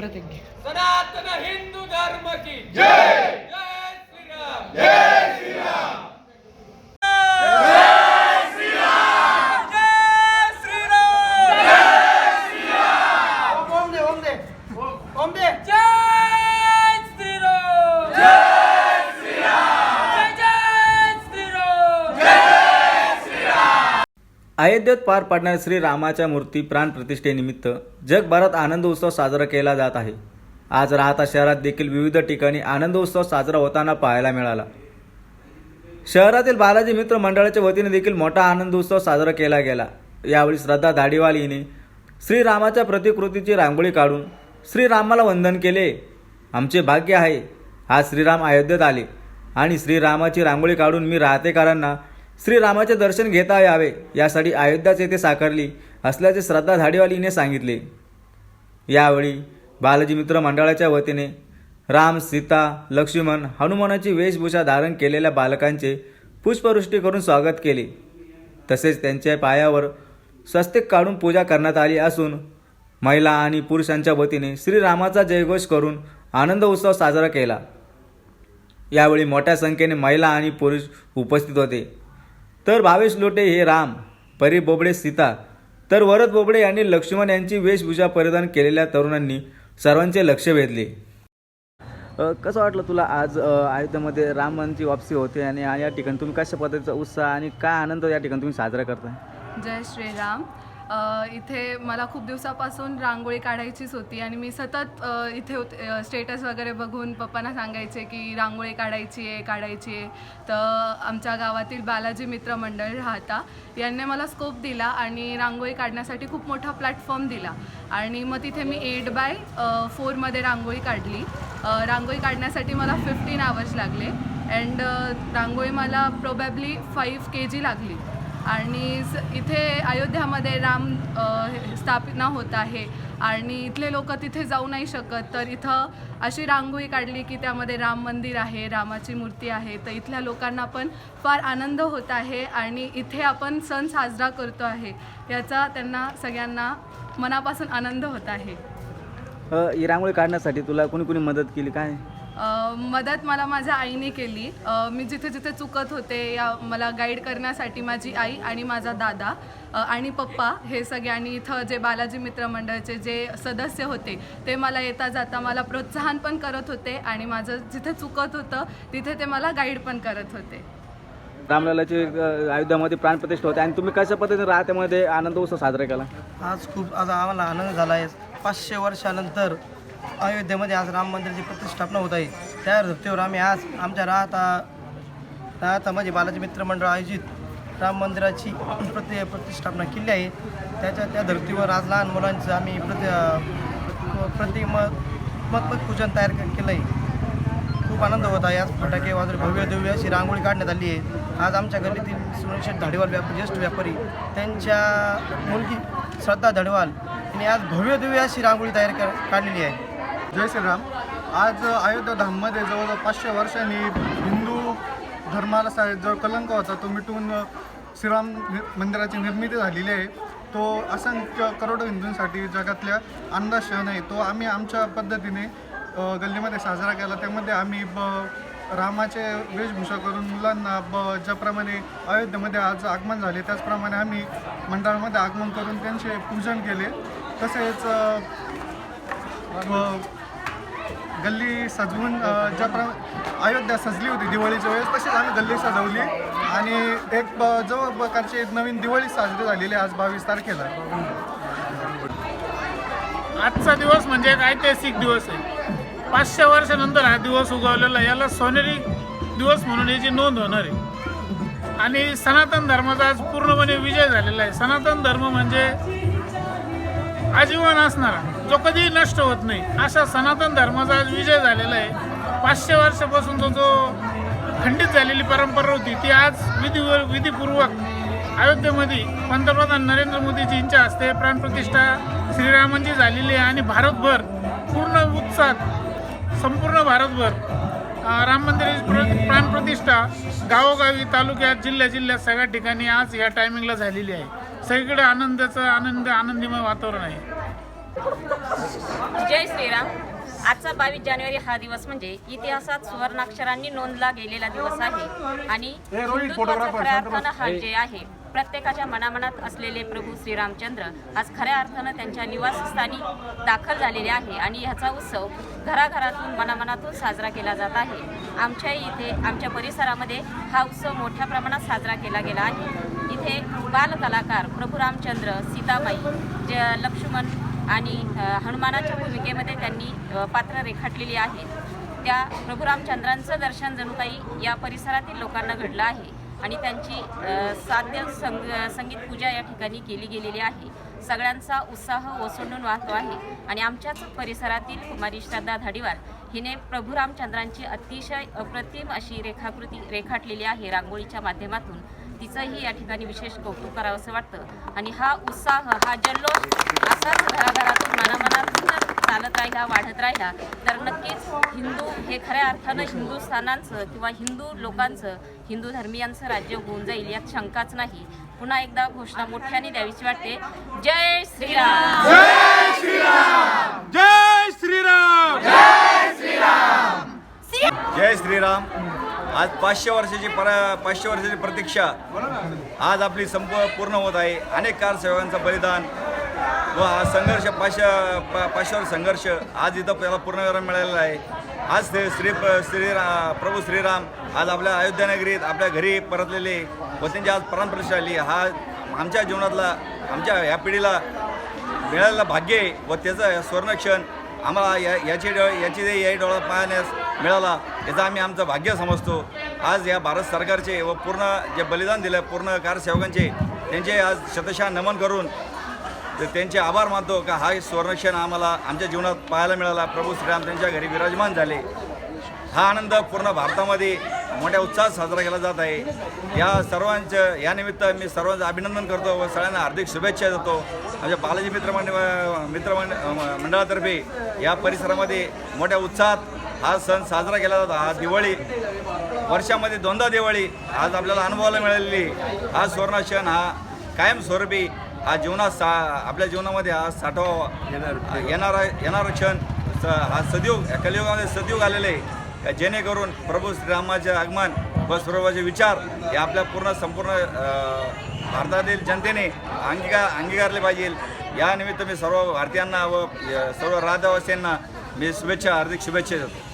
परत एक सनातन हिंदू धर्म की जय! अयोध्येत पार पडणाऱ्या श्रीरामाच्या मूर्ती प्राणप्रतिष्ठेनिमित्त जगभरात आनंद उत्सव साजरा केला जात आहे. आज राहता शहरात देखील विविध ठिकाणी आनंद उत्सव साजरा होताना पाहायला मिळाला. शहरातील बालाजी मित्र मंडळाच्या वतीने देखील मोठा आनंद उत्सव साजरा केला गेला. यावेळी श्रद्धा धाडीवाल हिने श्रीरामाच्या प्रतिकृतीची रांगोळी काढून श्रीरामाला वंदन केले. आमचे भाग्य आहे. आज श्रीराम अयोध्येत आले आणि श्रीरामाची रांगोळी काढून मी राहतेकरांना श्रीरामाचे दर्शन घेता यावे यासाठी अयोध्याच येथे साकारली असल्याचे श्रद्धा धाडीवाल सांगितले. यावेळी बालाजी मित्र मंडळाच्या वतीने राम सीता लक्ष्मण हनुमानाची वेशभूषा धारण केलेल्या बालकांचे पुष्पवृष्टी करून स्वागत केले. तसेच त्यांच्या पायावर स्वस्तिक काढून पूजा करण्यात आली असून महिला आणि पुरुषांच्या वतीने श्रीरामाचा जयघोष करून आनंद उत्सव साजरा केला. यावेळी मोठ्या संख्येने महिला आणि पुरुष उपस्थित होते. तर भावेश लोटे हे राम परी बोबडे सीता तर वरद बोबडे यांनी लक्ष्मण यांची वेशभूषा परिधान केलेल्या तरुणांनी सर्वांचे लक्ष वेधले. कसं वाटलं तुला आज अयोध्येमध्ये रामांची वापसी होते आणि या ठिकाणी तुम्ही कशा पद्धतीचा उत्साह आणि काय आनंद या ठिकाणी तुम्ही साजरा करताय? जय श्रीराम. इथे मला खूप दिवसापासून रांगोळी काढायचीच होती आणि मी सतत इथे होते स्टेटस वगैरे बघून पप्पांना सांगायचे की रांगोळी काढायची आहे काढायची आहे. तर आमच्या गावातील बालाजी मित्र मंडळ राहता यांनी मला स्कोप दिला आणि रांगोळी काढण्यासाठी खूप मोठा प्लॅटफॉर्म दिला. आणि मग तिथे मी एट बाय फोरमध्ये रांगोळी काढली. रांगोळी काढण्यासाठी मला फिफ्टीन आवर्स लागले. अँड रांगोळी मला प्रोबॅबली फाईव्ह के जी लागली. आणि स- इथे अयोध्यामध्ये राम स्थापना होत आहे. आणि इथले लोक तिथे जाऊ नाही शकत. तर इथं अशी रांगोळी काढली की त्यामध्ये राम मंदिर आहे रामाची मूर्ती आहे. तर इथल्या लोकांना पण फार आनंद होत आहे आणि इथे आपण सण साजरा करतो आहे. याचा त्यांना सगळ्यांना मनापासून आनंद होत आहे. ही रांगोळी काढण्यासाठी तुला कोणी कोणी मदत केली? काय? मदत मला माझ्या आईने केली. मी जिथे जिथे चुकत होते या मला गाईड करण्यासाठी माझी आई आणि माझा दादा आणि पप्पा हे सगळे आणि इथं जे बालाजी मित्र मंडळाचे जे सदस्य होते ते मला येता जाता मला प्रोत्साहन पण करत होते आणि माझं जिथे चुकत होतं तिथे ते मला गाईड पण करत होते. रामलालाची अयोध्यामध्ये प्राणप्रतिष्ठा होते. आणि तुम्ही कशा पद्धतीने राहत्यामध्ये आनंद उत्सव साजरा केला? आज खूप आज आम्हाला आनंद झाला आहे. पाचशे वर्षानंतर अयोध्येमध्ये आज राम मंदिराची प्रतिष्ठापना होत आहे. त्या धर्तीवर आम्ही आज आमच्या राहता राहता म्हणजे बालाजी मित्र मंडळ आयोजित राम मंदिराची प्रति प्रतिष्ठापना केली आहे. त्याच्या त्या धर्तीवर आज लहान मुलांचं आम्ही प्रति प्रतिमात्मक पूजन तयार केलं आहे खूप आनंद होत आहे. आज फटाके वाजून भव्य दिव्य अशी रांगोळी काढण्यात आली आहे. आज आमच्या गल्लीतील सुनील धाडेवाल व्यापारी ज्येष्ठ व्यापारी त्यांच्या मुलगी श्रद्धा धडवाल यांनी आज भव्य दिव्य अशी रांगोळी तयार कर काढलेली आहे. जय श्रीराम. आज अयोध्या धाममध्ये जवळजवळ पाचशे वर्षांनी हिंदू धर्माला जो कलंक होता तो मिटून श्रीराम नि- मंदिराची निर्मिती झालेली आहे. तो असंख्य करोडो हिंदूंसाठी जगातल्या अंदाज क्षण आहे. तो आम्ही आमच्या पद्धतीने गल्लीमध्ये साजरा केला. त्यामध्ये आम्ही ब रामाचे वेशभूषा करून मुलांना ब ज्याप्रमाणे अयोध्येमध्ये आज आगमन झाले त्याचप्रमाणे आम्ही मंडळामध्ये आगमन करून त्यांचे पूजन केले. तसेच व गल्ली सजवून ज्या प्र अयोध्या सजली होती दिवाळीच्या वेळेस तशीच आम्ही गल्ली सजवली. आणि एक जो प्रकारची एक नवीन दिवाळी साजरी झालेली आहे आज बावीस तारखेला. आजचा दिवस म्हणजे एक ऐतिहासिक दिवस आहे. पाचशे वर्षानंतर हा दिवस उगवलेला आहे. याला सोनेरी दिवस म्हणून याची नोंद होणार आहे. आणि सनातन धर्माचा आज पूर्णपणे विजय झालेला आहे. सनातन धर्म म्हणजे आजीवन असणारा. जो कधीही नष्ट होत नाही. अशा सनातन धर्माचा आज विजय झालेला आहे. पाचशे वर्षापासून जो जो खंडित झालेली परंपरा होती ती आज विधी विधीपूर्वक अयोध्येमध्ये पंतप्रधान नरेंद्र मोदीजींच्या हस्ते प्राणप्रतिष्ठा श्रीरामांची झालेली आहे आणि भारतभर पूर्ण उत्साहात संपूर्ण भारतभर राम मंदिराची प्र प्राणप्रतिष्ठा गावोगावी तालुक्यात जिल्ह्या जिल्ह्यात सगळ्या ठिकाणी आज या टायमिंगला झालेली आहे. सगळीकडे आनंदाचं आनंद आनंदीमय वातावरण आहे. जय श्रीराम. आजचा बावीस जानेवारी हा दिवस म्हणजे इतिहासात सुवर्णाक्षरांनी नोंदला गेलेला दिवस आहे. आणि हिंदुत्वाचं खऱ्या अर्थानं हा. जे आहे प्रत्येकाच्या मनामनात असलेले प्रभू श्रीरामचंद्र आज खऱ्या अर्थानं त्यांच्या निवासस्थानी दाखल झालेले आहे आणि ह्याचा उत्सव घराघरातून मनामनातून साजरा केला जात आहे. आमच्या इथे आमच्या परिसरामध्ये हा उत्सव मोठ्या प्रमाणात साजरा केला गेला आहे. इथे बालकलाकार प्रभू रामचंद्र सीताबाई ज लक्ष्मण आणि हनुमानाच्या भूमिकेमध्ये त्यांनी पात्र रेखाटलेली आहेत. त्या प्रभू रामचंद्रांचं दर्शन जणू काही या परिसरातील लोकांना घडलं आहे आणि त्यांची साध्य संग संगीत पूजा या ठिकाणी केली गेलेली आहे. सगळ्यांचा उत्साह ओसंडून वाहतो आहे आणि आमच्याच परिसरातील कुमारी श्रद्धा धाडीवाल हिने प्रभू रामचंद्रांची अतिशय अप्रतिम अशी रेखाकृती रेखाटलेली आहे रांगोळीच्या माध्यमातून. तिचंही या ठिकाणी विशेष कौतुक करावं असं वाटतं. आणि हा उत्साह हा जल्लोष असाच घराघरातून मनामनातून जर चालत राहिला वाढत राहिला तर नक्कीच हिंदू हे खऱ्या अर्थानं हिंदुस्थानांचं किंवा हिंदू लोकांचं हिंदू धर्मियांचं राज्य होऊन जाईल यात शंकाच नाही. पुन्हा एकदा घोषणा मोठ्याने द्यावीशी वाटते. जय श्रीराम! जय श्रीराम! जय श्रीराम! आज पाचशे वर्षाची पर पाचशे वर्षाची प्रतीक्षा. आज आपली संप पूर्ण होत आहे. अनेक कारसेवकांचं बलिदान व हा संघर्ष पाचशे पा पाचशेवर संघर्ष आज इथं त्याला पूर्णविराम मिळालेला आहे. आज ते श्री श्रीरा प्रभू श्रीराम आज आपल्या अयोध्यानगरीत आपल्या घरी परतलेले व त्यांची आज प्राणप्रतिष्ठा आली हा आमच्या जीवनातला आमच्या ह्या पिढीला मिळालेला भाग्य आहे व त्याचं स्वर्णक्षण आम्हाला या याची डोळ याची जे या डोळा पाहण्यास मिळाला. याचं आम्ही आमचं भाग्य समजतो. आज या भारत सरकारचे व पूर्ण जे बलिदान दिलं पूर्ण कारसेवकांचे त्यांचे आज शतशः नमन करून त्यांचे आभार मानतो का हा स्वर्णक्षण आम्हाला आमच्या जीवनात पाहायला मिळाला. प्रभू श्रीराम त्यांच्या घरी विराजमान झाले. हा आनंद पूर्ण भारतामध्ये मोठ्या उत्साहात साजरा केला जात आहे. या सर्वांचं यानिमित्त मी सर्वांचं अभिनंदन करतो व सगळ्यांना हार्दिक शुभेच्छा देतो. आमच्या बालाजी मित्रमंडळ मित्रमंड मंडळातर्फे या परिसरामध्ये मोठ्या उत्साहात हा सण साजरा केला जातो. हा दिवाळी वर्षामध्ये दोनदा दिवाळी आज आपल्याला अनुभवायला मिळालेली. हा सुवर्णाक्षण हा कायमस्वरूपी हा जीवनात सा आपल्या जीवनामध्ये हा साठवा येणारा येणारा क्षण. स- हा सदयुग या कलियुगामध्ये सदयुग आलेले. आहे जेणेकरून प्रभू श्रीरामाचे आगमन व स्वरूपाचे विचार हे आपल्या पूर्ण संपूर्ण भारतातील जनतेने अंगीकार अंगीकारले पाहिजे. या निमित्त मी सर्व भारतीयांना व सर्व राज्यवासियांना मी शुभेच्छा हार्दिक शुभेच्छा देतो.